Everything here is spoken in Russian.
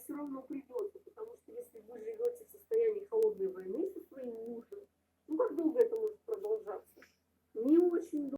все равно придется, потому что если вы живете в состоянии холодной войны со своим мужем, ну как долго это может продолжаться? Не очень долго.